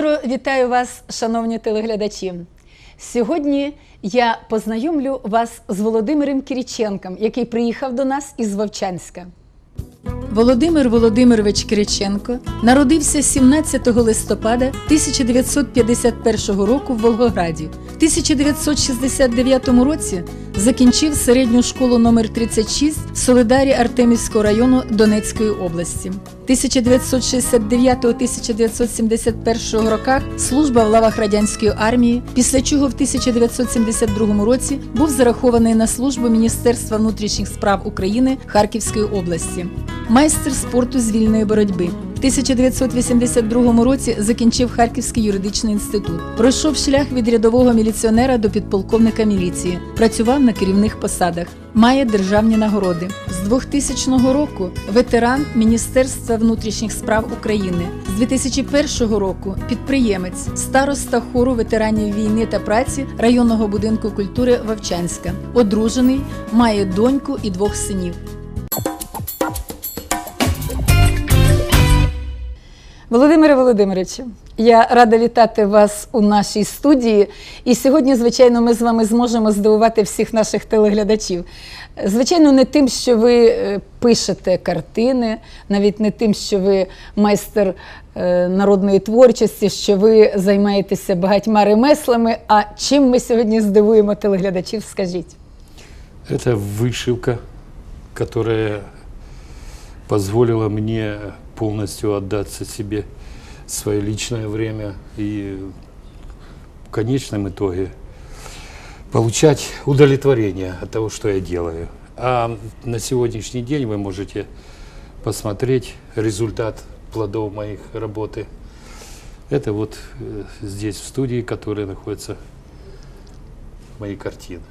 Щиро вітаю вас, шановні телеглядачі. Сьогодні я познайомлю вас з Володимиром Кіріченком, який приїхав до нас із Вовчанська. Володимир Володимирович Кириченко народився 17 листопада 1951 року в Волгограді. В 1969 році закінчив середню школу номер 36 в Солидарі Артемівського району Донецької області. 1969-1971 роках служба в лавах радянської армії, після чого в 1972 році був зарахований на службу Міністерства внутрішніх справ України Харківської області майстер спорту з вільної боротьби. В 1982 році закінчив Харківський юридичний інститут. Пройшов шлях від рядового міліціонера до підполковника міліції. Працював на керівних посадах. Має державні нагороди. З 2000 року ветеран Міністерства внутрішніх справ України. З 2001 року підприємець, староста хору ветеранів війни та праці районного будинку культури Вовчанська. Одружений, має доньку і двох синів. Володимире Володимировичу, я рада вітати вас у нашій студії. І сьогодні, звичайно, ми з вами зможемо здивувати всіх наших телеглядачів. Звичайно, не тим, що ви е, пишете картини, навіть не тим, що ви майстер е, народної творчості, що ви займаєтеся багатьма ремеслами. А чим ми сьогодні здивуємо телеглядачів, скажіть? Это вышивка, которая позволила мне полностью отдаться себе свое личное время и в конечном итоге получать удовлетворение от того, что я делаю. А на сегодняшний день вы можете посмотреть результат плодов моих работы. Это вот э, здесь в студии, которая находится мои картины.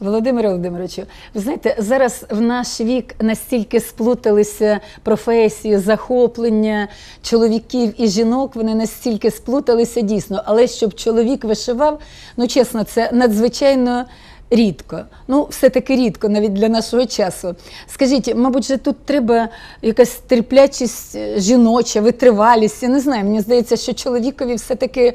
Володимире Володимировичу, ви знаєте, зараз в наш вік настільки сплуталися професії, захоплення чоловіків і жінок, вони настільки сплуталися дійсно. Але щоб чоловік вишивав, ну чесно, це надзвичайно. Рідко, ну все-таки рідко, навіть для нашого часу. Скажіть, мабуть, же тут треба якась терплячість е, жіноча, витривалість. Я не знаю, мені здається, що чоловікові все-таки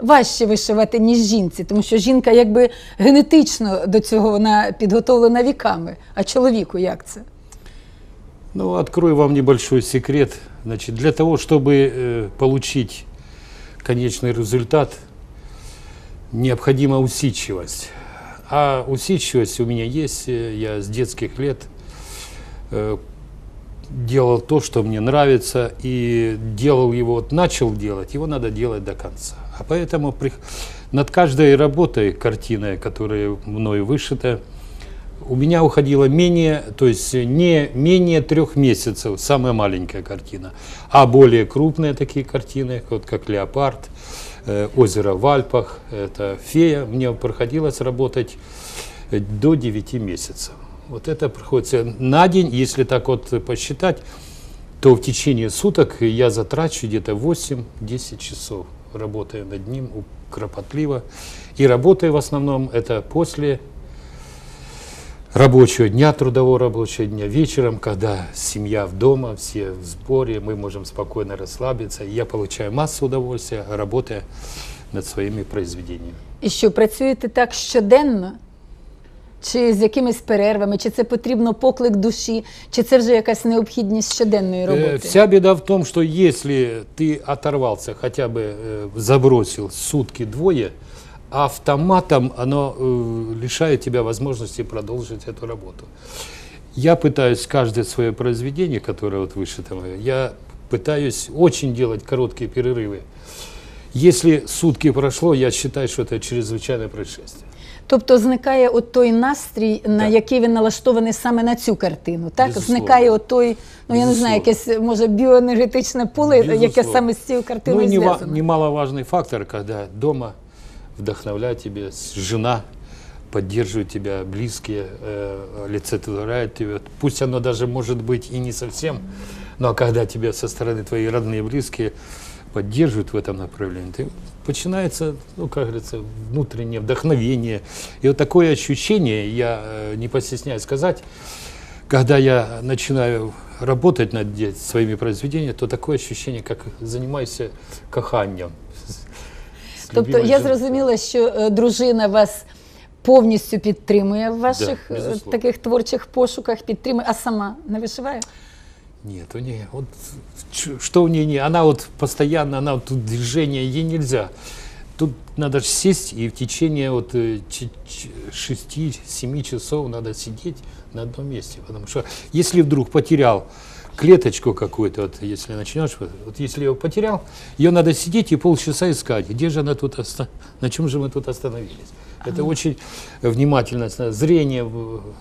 важче вишивати, ніж жінці, тому що жінка якби генетично до цього вона підготовлена віками. А чоловіку як це? Ну, открою вам небольшой секрет. Значит, для того, чтобы э, получить конечный результат, необходима усидчивость. А усидчивость у меня есть. э, Я с детских лет э, делал то, что мне нравится, и делал его, вот начал делать, его надо делать до конца. А поэтому при- над каждой работой, картиной, которая мною вышита, у меня уходило менее, то есть не менее трех месяцев, самая маленькая картина, а более крупные такие картины, вот как «Леопард», э, «Озеро в Альпах», это «Фея», мне приходилось работать до 9 месяцев. Вот это приходится на день, если так вот посчитать, то в течение суток я затрачу где-то 8-10 часов, работая над ним кропотливо. И работаю в основном это после рабочего дня, трудового рабочего дня, вечером, когда семья в дома, все в сборе, мы можем спокойно расслабиться. Я получаю массу удовольствия, работая над своими произведениями. І що працюєте так щоденно? Чи з якимись перервами, чи це потрібно поклик душі, чи це вже якась необхідність щоденної Э, роботи? Вся беда в том, что если ты оторвался, хотя бы э, забросил сутки-двое, автоматом оно э, лишает тебя возможности продолжить эту работу. Я пытаюсь каждое свое произведение, которое вот вышито мое, я пытаюсь очень делать короткие перерывы. Если сутки прошло, я считаю, что это чрезвычайное происшествие. Тобто зникає от той настрій, на Так. який він налаштований саме на цю картину. Так Безусловно. зникає от той, ну я не знаю, Безусловно. якесь може біоенергетичне поле, яке Безусловно. саме з цією Ну картиною и нема- зв'язано. немаловажный фактор, когда дома вдохновляет тебя с- жена, поддерживает тебя, близкие, э, олицетворяют тебя. Пусть оно даже может быть и не совсем, но когда тебя со стороны твои родные и близкие поддерживают в этом направлении, ты, начинается, ну, как говорится, внутреннее вдохновение. И вот такое ощущение, я э, не постесняюсь сказать, когда я начинаю работать над своими произведениями, то такое ощущение, как занимаюсь каханием, Тобто я зрозуміла, що е, дружина вас повністю підтримує в ваших Да, е, таких творчих пошуках, підтримує, а сама не вишиває? Нет, у нее вот что у нее не, она вот постоянно, она вот тут движение, ей нельзя. Тут надо же сесть и в течение вот 6-7 часов надо сидеть на одном месте, потому что если вдруг потерял клеточку какую-то, вот если начнешь, вот, вот если ее потерял, ее надо сидеть и полчаса искать, где же она тут, оста- на чем же мы тут остановились. Это очень внимательно, зрение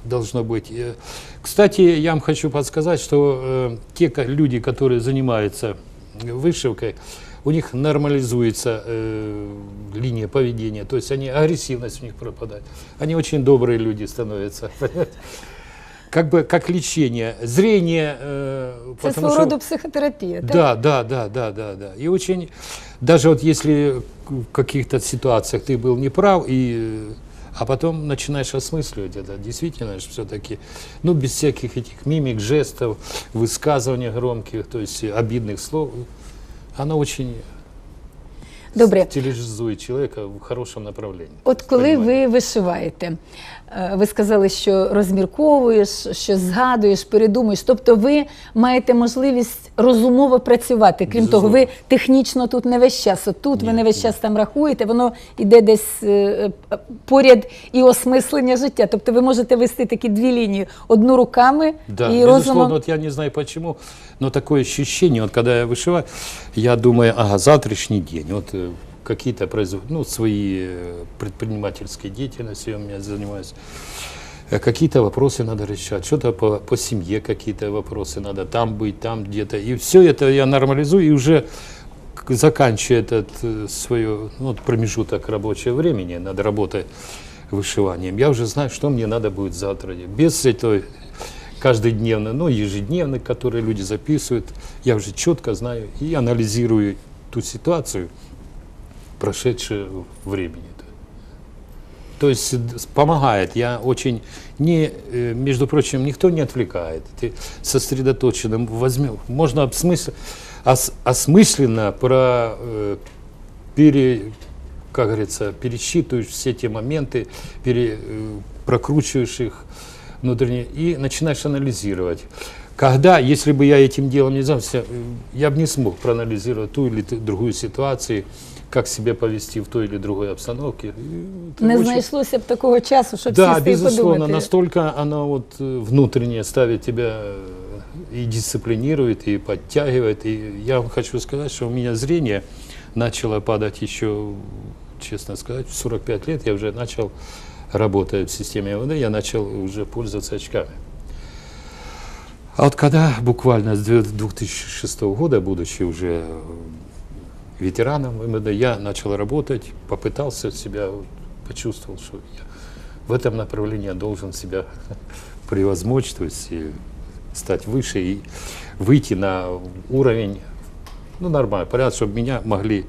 должно быть. Э, Кстати, я вам хочу подсказать, что э, те люди, которые занимаются вышивкой, у них нормализуется э, линия поведения, то есть они агрессивность у них пропадает. Они очень добрые люди становятся. Как бы как лечение. Зрение. э, потому свого что- роду психотерапія. так? да, да, да, да, да, да. И очень, даже вот если в каких-то ситуациях ты был неправ, и, а потом начинаешь осмысливать это, действительно же все-таки, ну, без всяких этих мимик, жестов, высказываний громких, то есть обидных слов, оно очень Добре. стилизует человека в хорошем направлении. От коли Понимаю. ви вишиваєте, ви сказали, що розмірковуєш, що згадуєш, передумуєш. Тобто ви маєте можливість розумово працювати. Крім того, ви технічно тут не весь час. От тут ви не весь ні. час там рахуєте, воно йде десь е, е, поряд і осмислення життя. Тобто ви можете вести такі дві лінії: одну руками Да, і безусловно, розумом. вот я не знаю почему, но такое ощущение, вот когда я вышиваю, я думаю, ага, завтрашний день, вот э, какие-то производ... ну, свои э, предпринимательской деятельностью я у меня занимаюсь, Э, какие-то вопросы надо решать, что-то по, по семье какие-то вопросы надо там быть, там где-то, и все это я нормализую, и уже заканчивая этот э, свое ну, промежуток рабочего времени над работой вышиванием, я уже знаю, что мне надо будет завтра. Без этого каждодневно, ну, ежедневно, которые люди записывают, я уже четко знаю и анализирую ту ситуацию, прошедшую времени. То есть д- с- помогает. Я очень не, э, между прочим, никто не отвлекает. Ты сосредоточенным возьмем. Можно обсмысл- ос- осмысленно про э, пере, как говорится, пересчитываешь все те моменты, пере, э, прокручиваешь их внутренне и начинаешь анализировать. Когда, если бы я этим делом не занялся, я бы не смог проанализировать ту или другую ситуацию, как себя повести в той или другой обстановке. Это Не очень- знайшлося б такого часу, щоб да, сісти і безусловно, подумати. настолько она вот э, внутренне ставит тебя э, и дисциплинирует, и подтягивает. И я вам хочу сказать, что у меня зрение начало падать еще, честно сказать, в 45 лет я уже начал, работая в системе МВД, я начал уже пользоваться очками. А вот когда буквально с две- 2006 года, будучи уже э, ветераном МВД, я начал работать, попытался себя, почувствовал, что я в этом направлении должен себя превозмочь, то есть и стать выше и выйти на уровень, ну, нормально, понятно, чтобы меня могли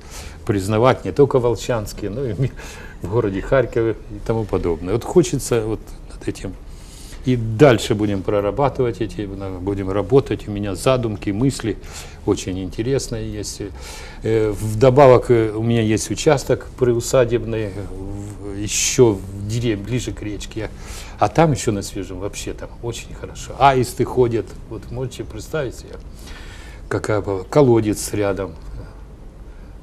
признавать не только волчанские, но и в городе Харькове и тому подобное. Вот хочется вот над этим и дальше будем прорабатывать эти, будем работать. У меня задумки, мысли очень интересные есть. Э, Вдобавок э, у меня есть участок приусадебный, в- еще в деревне, ближе к речке. А там еще на свежем вообще там очень хорошо. Аисты ходят, вот можете представить себе, какая была- колодец рядом,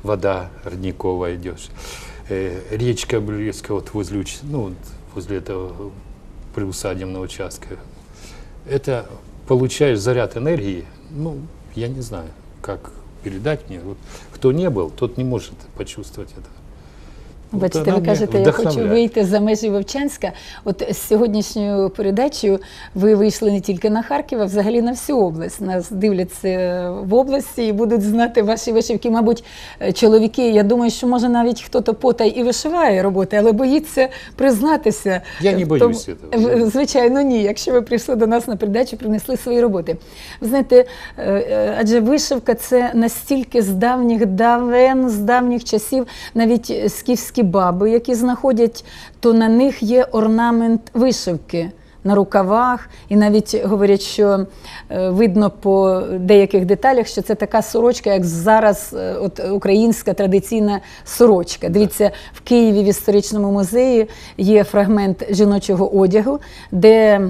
вода родниковая идешь. Э, речка близко вот возле, ну, возле этого приусадебного участка. Это получаешь заряд энергии, ну, я не знаю, как передать мне. Вот, кто не был, тот не может почувствовать это. Бачите, ви кажете, я хочу вийти за межі Вовчанська. От з сьогоднішньою передачею ви вийшли не тільки на Харків, а взагалі на всю область. Нас дивляться в області і будуть знати ваші вишивки. Мабуть, е, чоловіки, я думаю, що може навіть хтось потай і вишиває роботи, але боїться признатися. Я не в боюсь тому- Звичайно, ні. Якщо ви прийшли до нас на передачу, принесли свої роботи. Ви знаєте, е, е, адже вишивка це настільки з давніх давен, з давніх часів, навіть скіфські баби, які знаходять, то на них є орнамент вишивки. На рукавах, і навіть говорять, що е, видно по деяких деталях, що це така сорочка, як зараз е, от, українська традиційна сорочка. Дивіться, в Києві в історичному музеї є фрагмент жіночого одягу, де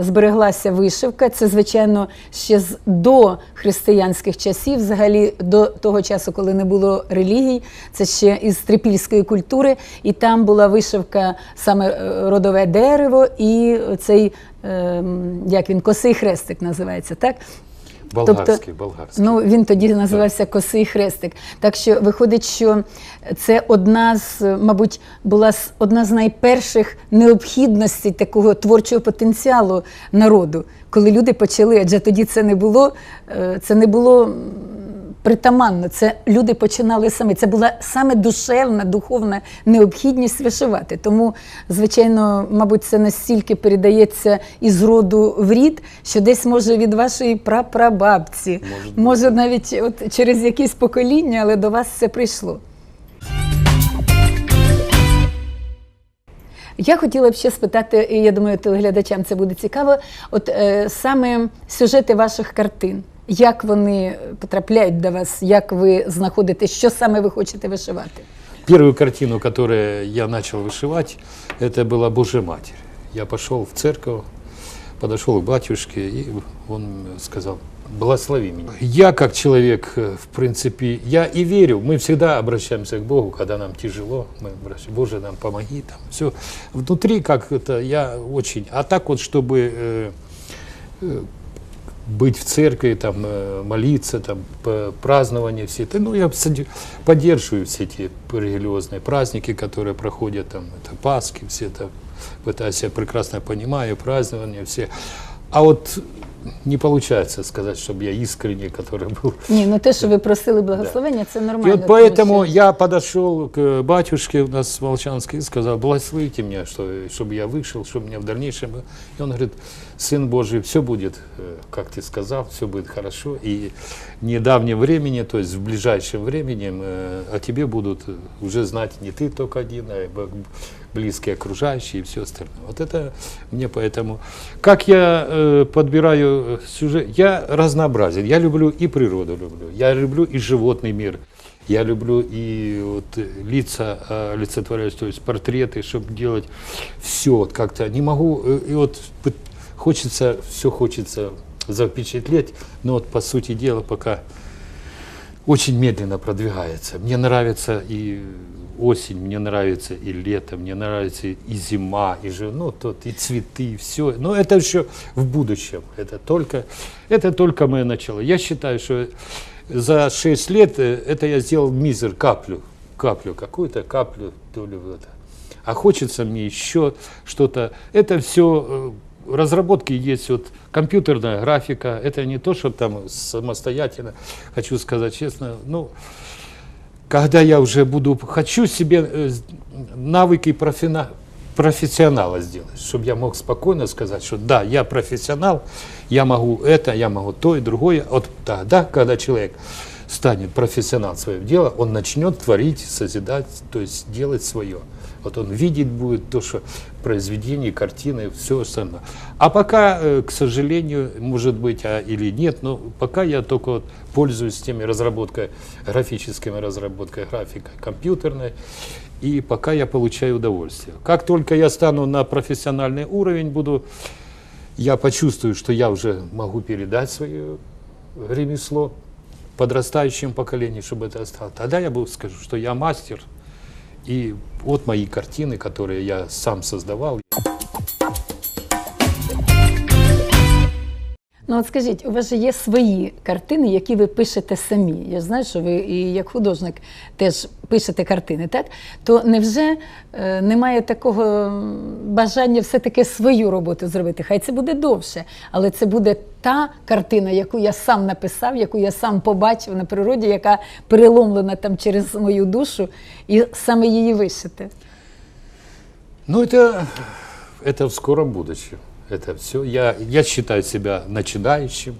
збереглася вишивка. Це, звичайно, ще з до християнських часів, взагалі до того часу, коли не було релігій. Це ще із трипільської культури, і там була вишивка саме е, родове дерево і цей, ем, як він, косий хрестик називається, так? Болгарский, болгарский. Ну, він тоді називався Косий хрестик. Так що виходить, що це одна з, мабуть, була одна з найперших необхідностей такого творчого потенціалу народу, коли люди почали, адже тоді це не було, е, це не було. Притаманно, це люди починали самі. Це була саме душевна, духовна необхідність вишивати. Тому, звичайно, мабуть, це настільки передається із роду в рід, що десь може від вашої прапрабабці, Може може навіть от через якісь покоління, але до вас це прийшло. Я хотіла б ще спитати, і я думаю, телеглядачам це буде цікаво. От е, саме сюжети ваших картин, як вони потрапляють до вас, як ви знаходите, що саме ви хочете вишивати? Первую картину, которую я начал вышивать, это была Божья Матерь. Я пошел в церковь, подошел к батюшке, и он сказал, благослови меня. Я как человек, в принципе, я и верю, мы всегда обращаемся к Богу, когда нам тяжело, мы обращаемся, Боже, нам помоги, там, все. Внутри как это, я очень, а так вот, чтобы э, э, быть в церкви, там, э, молиться, там, п- празднования все это, ну, я абсолютно поддерживаю все эти религиозные праздники, которые проходят, там, это Пасхи, все это, это я прекрасно понимаю, празднования все. А вот не получается сказать, чтобы я искренне, который был. Ні, ну те, що ви просили благословення, це нормально. И вот тому поэтому що- я подошел к батюшке у нас Волчанский и сказал, благословите меня, что, чтобы я вышел, чтобы меня в дальнейшем... было». И он говорит, Сын Божий, все будет, э, как ты сказал, все будет хорошо. И в недавнем времени, то есть в ближайшем времени, э, о тебе будут уже знать не ты только один, а и б- близкие окружающие и все остальное. Вот это мне поэтому... Как я э, подбираю э, сюжет? Я разнообразен. Я люблю и природу люблю, я люблю и животный мир. Я люблю и вот лица э, олицетворять, то есть портреты, чтобы делать все вот как-то. Не могу, э, и вот хочется, все хочется запечатлеть, но вот по сути дела пока очень медленно продвигается. Мне нравится и осень, мне нравится и лето, мне нравится и зима, и же, ну, тот, и цветы, и все. Но это еще в будущем. Это только, это только мое начало. Я считаю, что за 6 лет э, это я сделал мизер, каплю, каплю какую-то, каплю, то ли вот. А хочется мне еще что-то. Это все разработки есть вот компьютерная графика. Это не то, что там самостоятельно. Хочу сказать честно, ну, когда я уже буду, хочу себе э, с- навыки профина- профессионала сделать, чтобы я мог спокойно сказать, что да, я профессионал, я могу это, я могу то и другое. Вот тогда, когда человек станет профессионал своего дела, он начнет творить, созидать, то есть делать свое. Вот он видеть будет то, что произведение, картины, все остальное. А пока, э, к сожалению, может быть, а или нет, но пока я только вот пользуюсь теми разработкой, графическими разработкой, графикой компьютерной, и пока я получаю удовольствие. Как только я стану на профессиональный уровень, буду, я почувствую, что я уже могу передать свое ремесло подрастающему поколению, чтобы это осталось. Тогда я буду скажу, что я мастер, и вот мои картины, которые я сам создавал. Ну от скажіть, у вас же є свої картини, які ви пишете самі. Я ж знаю, що ви і як художник теж пишете картини, так? То невже е, немає такого бажання все-таки свою роботу зробити? Хай це буде довше, але це буде та картина, яку я сам написав, яку я сам побачив на природі, яка переломлена там через мою душу, і саме її вишити. Ну, это, это в скором будущем. Это все. Я, я считаю себя начинающим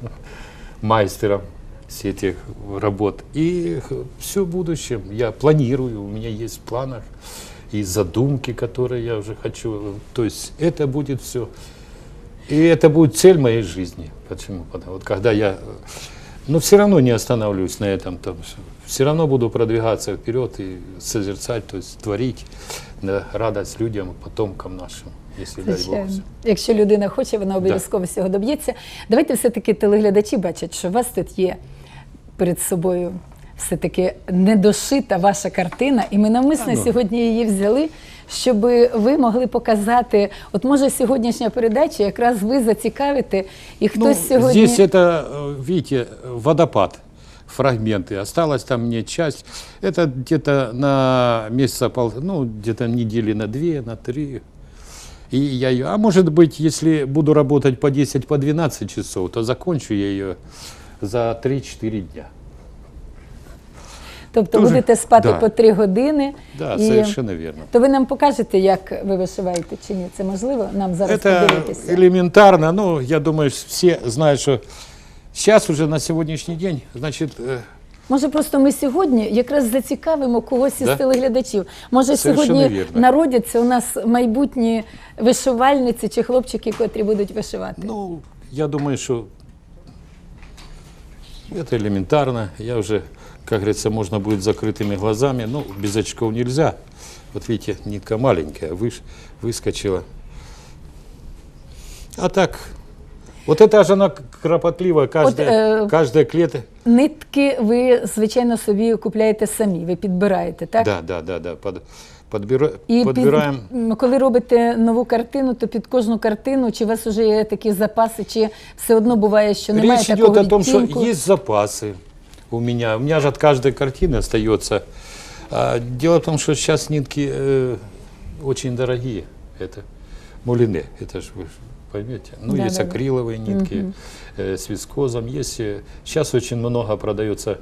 мастером всех этих работ. И все в будущем. Я планирую, у меня есть в планах. и задумки, которые я уже хочу. То есть это будет все. И это будет цель моей жизни. Почему? Потому вот когда я, но все равно не останавливаюсь на этом, там, все равно буду продвигаться вперед и созерцать, то есть творить на радость людям, потомкам нашим, если дай Бог. Звичайно. Якщо людина хоче, вона обов'язково всього доб'ється. Давайте все-таки телеглядачі бачать, що у вас тут є перед собою все-таки недошита ваша картина, і ми навмисно А, ну. сьогодні її взяли, щоб ви могли показати. От може сьогоднішня передача якраз ви зацікавите, і хтось Ну, сьогодні. Здесь это, э, видите, водопад, фрагменты. Осталась там мне часть. Это где-то на месяца пол, ну, где-то недели на две, на три. И я ее, а может быть, если буду работать по 10, по 12 часов, то закончу я ее за 3-4 дня. Тобто Дуже- будете спати да. по три години. Да, і... совершенно верно. То ви нам покажете, як ви вишиваєте чи ні? Це можливо нам зараз Это подивитися? элементарно, ну, я думаю, все знают, что сейчас уже на сегодняшний день, значит, э, Може, просто ми сьогодні якраз зацікавимо когось із Да. телеглядачів. Може, Совершенно сьогодні вірно. народяться у нас майбутні вишивальниці чи хлопчики, котрі будуть вишивати. Ну, я думаю, что это элементарно. Я уже, как говорится, можно будет с закрытыми глазами. Ну, без очков нельзя. Вот видите, нитка маленькая, выш, выскочила. А так, вот это же она кропотливо, каждая, э, каждая клетка. Нитки ви, звичайно, собі купляєте самі, ви підбираєте, так? Да, да, да, да. Под, подбира, І подбираем. під, м, коли робите нову картину, то під кожну картину, чи у вас вже є такі запаси, чи все одно буває, що немає Речь такого идет о том, что відтінку? есть запасы у меня. У меня же от каждой картины остается. А, дело в том, что сейчас нитки э, очень дорогие. Это мулине, это же вы ж поймете. Ну, Да, есть да, да. акриловые нитки э, с вискозом. Есть, э, сейчас очень много продается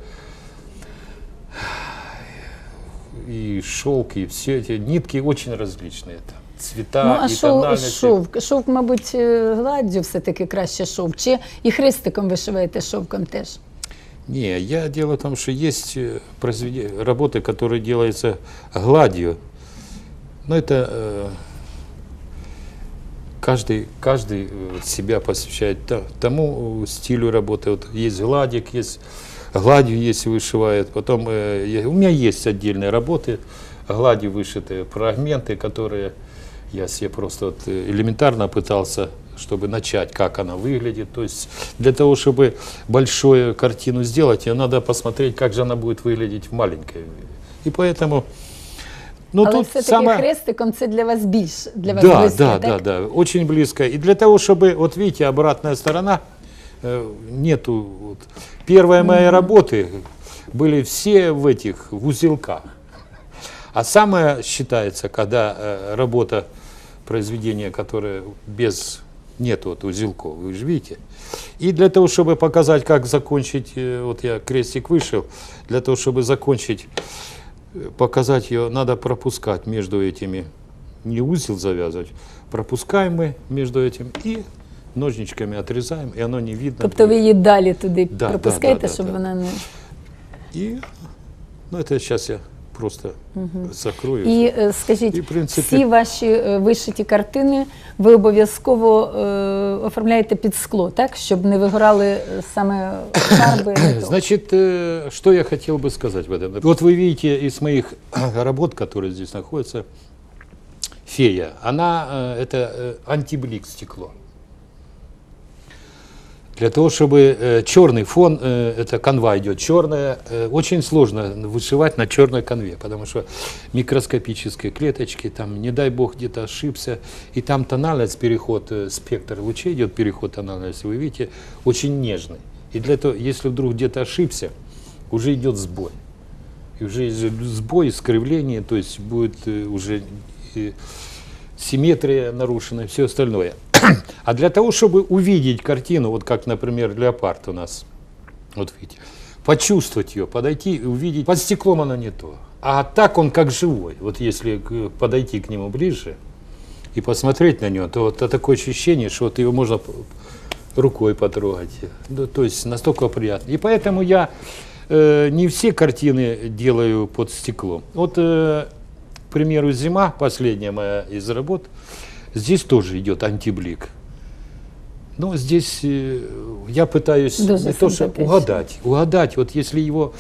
и шелк, и все эти нитки очень различные. Там, цвета Ну, а и шов, тональности. шовк, шовк, мабуть, е, гладдю все-таки краще шовк. Чи і хрестиком вишиваєте шовком теж? Не, я дело в том, что есть э, произведе- работы, которые делаются гладью. Но это э, каждый, каждый э, себя посвящает то- тому э, стилю работы. Вот есть гладик, есть гладью есть вышивает. Потом э, у меня есть отдельные работы, гладью вышитые фрагменты, которые я себе просто вот э, элементарно пытался, чтобы начать, как она выглядит. То есть для того, чтобы большую картину сделать, ее надо посмотреть, как же она будет выглядеть в маленькой. И поэтому, ну Але тут все-таки самое... хрестиком це для вас більш для вас Да, близьке, да, так? да, да, очень близко. И для того, чтобы, вот видите, обратная сторона, э, нету. Вот. Первые мои работы были все в этих, в узелках. А самое считается, когда э, работа, произведение, которое без, нет вот узелков, вы же видите. И для того, чтобы показать, как закончить, э, вот я крестик вышел, для того, чтобы закончить, показать ее, надо пропускать между этими, не узел завязывать, пропускаем мы между этим и ножничками отрезаем, и оно не видно. Тобто ви будет. її далі туди Да, да, пропускаєте, да, да, щоб да. вона не. И, ну это сейчас я просто закрою. І е, скажіть, І, в принципі- всі ваші е, вишиті картини ви обов'язково е, оформляєте під скло, так? Щоб не вигорали е, саме фарби. метал. Значит, э, что я хотел бы сказать в этом? Вот вы видите из моих работ, которые здесь находятся, фея, она э, это э, антиблик стекло. Для того, чтобы э, черный фон, э, это канва идет черная, э, очень сложно вышивать на черной канве, потому что микроскопические клеточки, там, не дай бог, где-то ошибся, и там тональность, переход, спектр лучей идет, переход тональности, вы видите, очень нежный. И для того, если вдруг где-то ошибся, уже идет сбой. И уже сбой, искривление, то есть будет уже симметрия нарушена и все остальное. А для того, чтобы увидеть картину, вот как, например, леопард у нас, вот видите, почувствовать ее, подойти и увидеть, под стеклом она не то. А так он как живой. Вот если к- подойти к нему ближе и посмотреть на него, то вот такое ощущение, что вот его можно рукой потрогать. Ну, то есть настолько приятно. И поэтому я э, не все картины делаю под стеклом. Вот э, примеру, зима, последняя моя из работ, здесь тоже идет антиблик. Но здесь э, я пытаюсь Дуже не то, что симпатично. угадать, угадать, вот если его,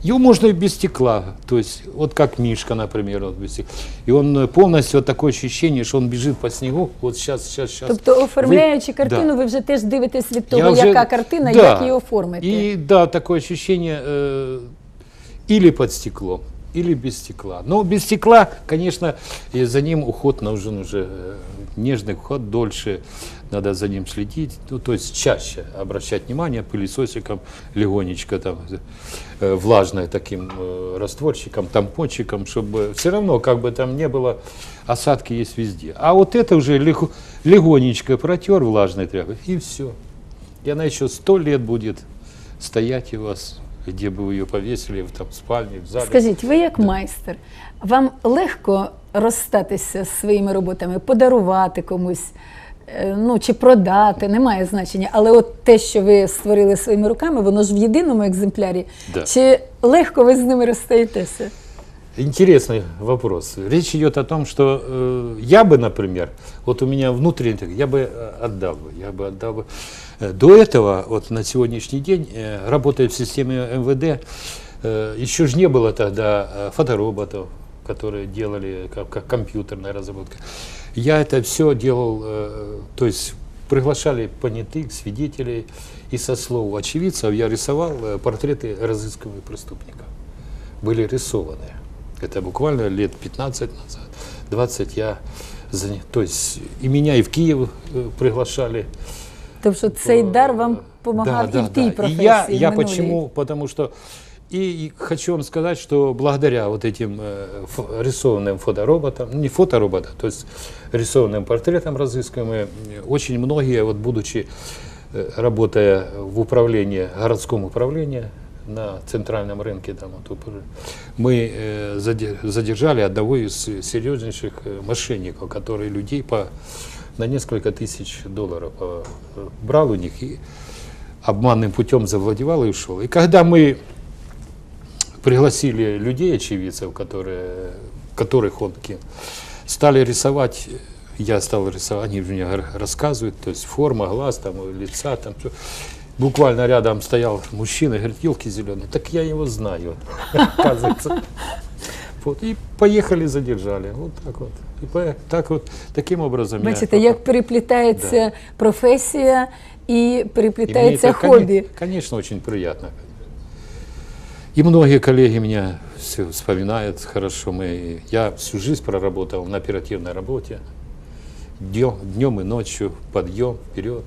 его можно и без стекла, то есть вот как Мишка, например, вот без стекла. и он э, полностью вот такое ощущение, что он бежит по снегу, вот сейчас, сейчас, сейчас. Тобто, оформляючи Ви- картину, Да. ви вже теж дивитесь від того, Я вже- яка картина, да. як її оформити. И да, такое ощущение э, или под стеклом, Или без стекла. Но без стекла, конечно, и за ним уход нужен уже э, нежный уход, дольше надо за ним следить, ну, то есть чаще обращать внимание пылесосиком, легонечко там э, влажной таким э, растворчиком, тампончиком, чтобы все равно как бы там не было, осадки есть везде. А вот это уже легко- легонечко протер влажной тряпкой и все. И она еще сто лет будет стоять у вас, где бы вы ее повесили, в там спальне, в зале. Скажіть, ви як майстер, вам легко розстатися з своїми роботами, подарувати комусь, е, ну чи продати, немає значення. Але от те, що ви створили своїми руками, воно ж в єдиному екземплярі. Да. Чи легко ви з ними розстаєтеся? Интересный вопрос. Речь идет о том, что э, я бы, например, вот у меня внутренний, так, я бы э, отдал бы, я бы отдал бы. Э, До этого, вот на сегодняшний день, э, работая в системе МВД, э, еще же не было тогда фотороботов, которые делали как, как компьютерная разработка. Я это все делал, то есть приглашали понятых, свидетелей, и со слов очевидцев я рисовал портреты разыскиваемых преступников были рисованы. Это буквально лет 15 назад, 20 я То есть и меня и в Киев э, приглашали. Тобто цей дар вам допомагав і в тій И професії. я, я минулій. почему? Потому что и, и хочу вам сказать, что благодаря вот этим э, фо- рисованным фотороботам, не фотороботам, то есть рисованным портретам разыскиваемые, э, очень многие, вот будучи, э, работая в управлении, городском управлении на центральном рынке, там, вот, упр- мы э, заде- задержали одного из серьезнейших э, мошенников, который людей по, на несколько тысяч долларов э, брал у них и обманным путем завладевал и ушел. И когда мы пригласили людей, очевидцев, которые, которых он кинул, стали рисовать, я стал рисовать, они мне рассказывают, то есть форма глаз, там, лица, там, всё. Буквально рядом стоял мужчина, говорит, елки зеленые, так я его знаю, оказывается. Вот, и поехали, задержали. Вот так вот. И по- так вот, таким образом я Бачите, як переплітається професія і И мне переплітається это, коне- хобі. Конечно, очень приятно. И многие коллеги меня все вспоминают хорошо. Мы, я всю жизнь проработал на оперативной работе. Днем, днем и ночью, подъем, вперед.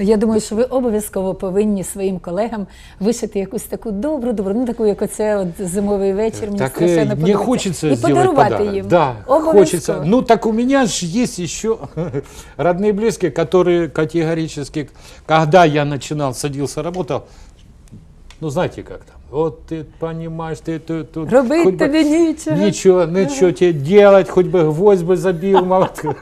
Я думаю, що ви обов'язково повинні своїм колегам вишити якусь таку добру, добру, ну таку, як оце от зимовий вечір. Мені так э, страшенно мне подобається. хочется і сделать подарувати подарок. їм. Да, Обов'язково. хочется. Ну так у меня же есть еще родные и близкие, которые категорически, когда я начинал, садился, работал, ну знаете как там, вот ты понимаешь, ты тут... тут Робить хоть бы- тобі нічого. Ничего, ничего тебе делать, хоть бы гвоздь бы забил, молотком.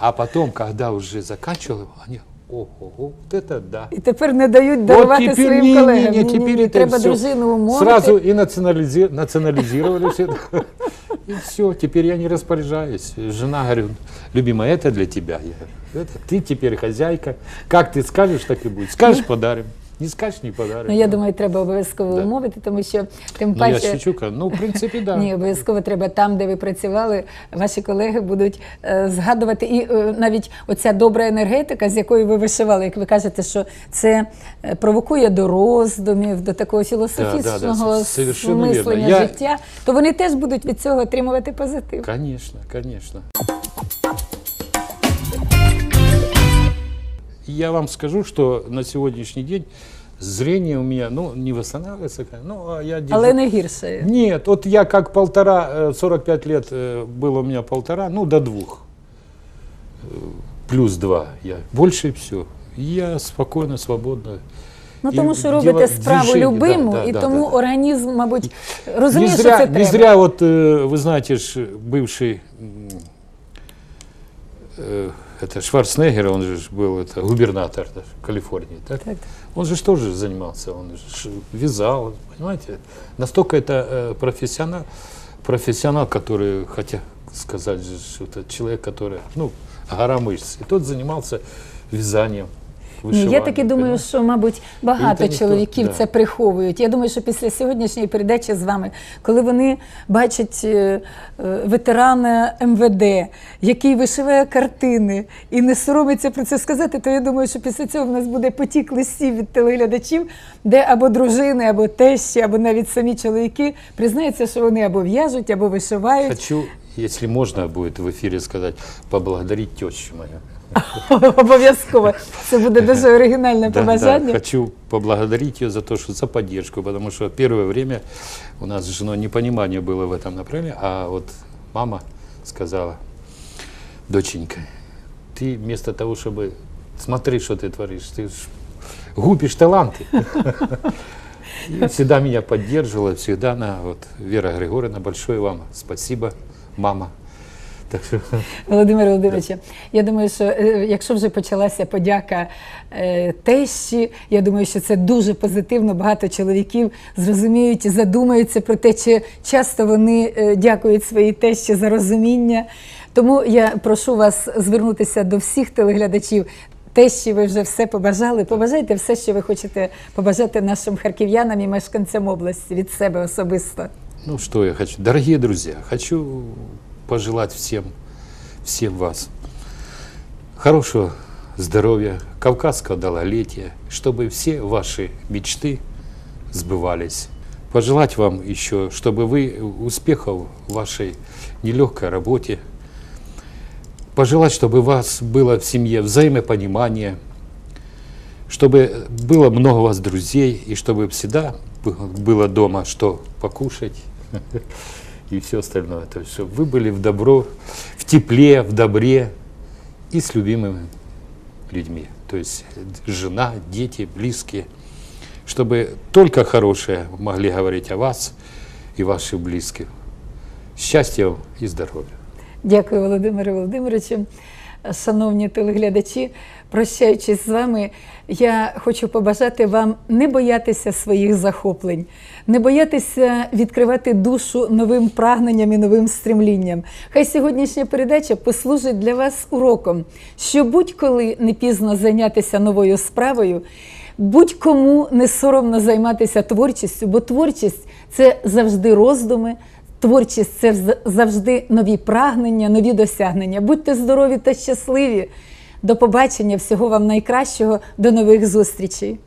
А потом, когда уже заканчивал, они, ого, вот это да. І тепер не дають Вот дарувати теперь, своїм не, колегам. не, не, теперь это треба всё. дружину умовити. Сразу и национализи- национализировали все это. И все, теперь я не распоряжаюсь. Жена, говорю, любимая, это для тебя. Я говорю, это ты теперь хозяйка. Как ты скажешь, так и будет. Скажешь, подарим. Не скажешь, не. Ну, я думаю, треба обов'язково Да. умовити, тому що тим Ну, я паче. шучу, ка- ну, в принципе, да. Ні, обов'язково треба там, де ви працювали, ваші колеги будуть е, згадувати. І е, навіть оця добра енергетика, з якою ви вишивали, як ви кажете, що це е, провокує до роздумів, до такого філософічного да, да, вірно. мислення Я- життя, то вони теж будуть від цього отримувати позитив. Конечно, конечно. Я вам скажу, что на сегодняшний день зрение у меня, ну, не восстанавливается, ну, а я держу- Але не гірше. Нет, вот я как полтора, э, 45 лет э, было у меня полтора, ну, до двух. Э, Плюс два. Я. Больше все. Я спокойно, свободно. Ну І тому що діло- робите справу движення, любиму, да, да, і да, тому да, да. організм, мабуть, Не розуміє, що зря, це не треба. зря вот, э, вы знаете, ж, бывший м, э, это Шварценеггер, он же ж был это, губернатор да, Калифорнии, так? Так. Он же ж тоже занимался, он же ж вязал, понимаете? Настолько это э, профессионал, профессионал, который, хотя сказать же, что это человек, который, ну, гора мышц. И тот занимался вязанием, ні, я таки думаю, що, мабуть, багато ніхто- чоловіків да. це приховують. Я думаю, що після сьогоднішньої передачі з вами, коли вони бачать е, е, ветерана МВД, який вишиває картини і не соромиться про це сказати, то я думаю, що після цього в нас буде потік листів від телеглядачів, де або дружини, або тещі, або навіть самі чоловіки признаються, що вони або в'яжуть, або вишивають. Хочу, если можно будет в эфире сказать, поблагодарить тещу мою. Обов'язково. Це буде дуже оригінальне Да, побажання. да, хочу поблагодарить ее за то, что за поддержку, потому что первое время у нас с женой непонимание было в этом направлении, а вот мама сказала, доченька, ты вместо того, чтобы смотри, что ты творишь, ты ж губишь таланты. И всегда меня поддерживала, всегда она, вот, Вера Григорьевна, большое вам спасибо, мама. Так что Володимире Володимировичу, я думаю, що е, якщо вже почалася подяка е, тещі, я думаю, що це дуже позитивно. Багато чоловіків зрозуміють і задумаються про те, чи часто вони е, дякують своїй тещі за розуміння. Тому я прошу вас звернутися до всіх телеглядачів. Тещі ви вже все побажали. Побажайте все, що ви хочете побажати нашим харків'янам і мешканцям області від себе особисто. Ну, что я хочу? Дорогие друзья, хочу пожелать всем, всем вас хорошего здоровья, кавказского долголетия, чтобы все ваши мечты сбывались. Пожелать вам еще, чтобы вы успехов в вашей нелегкой работе. Пожелать, чтобы у вас было в семье взаимопонимание, чтобы было много у вас друзей, и чтобы всегда бы- было дома что покушать и все остальное. То есть, чтобы вы были в добро, в тепле, в добре и с любимыми людьми. То есть жена, дети, близкие. Чтобы только хорошее могли говорить о вас и ваших близких. Счастья вам и здоровья. Дякую, Володимире Володимировичу. Шановні телеглядачі, прощаючись з вами, я хочу побажати вам не боятися своїх захоплень, не боятися відкривати душу новим прагненням і новим стремлінням. Хай сьогоднішня передача послужить для вас уроком, що будь-коли не пізно зайнятися новою справою, будь-кому не соромно займатися творчістю, бо творчість це завжди роздуми. Творчість це завжди нові прагнення, нові досягнення. Будьте здорові та щасливі. До побачення, всього вам найкращого, до нових зустрічей.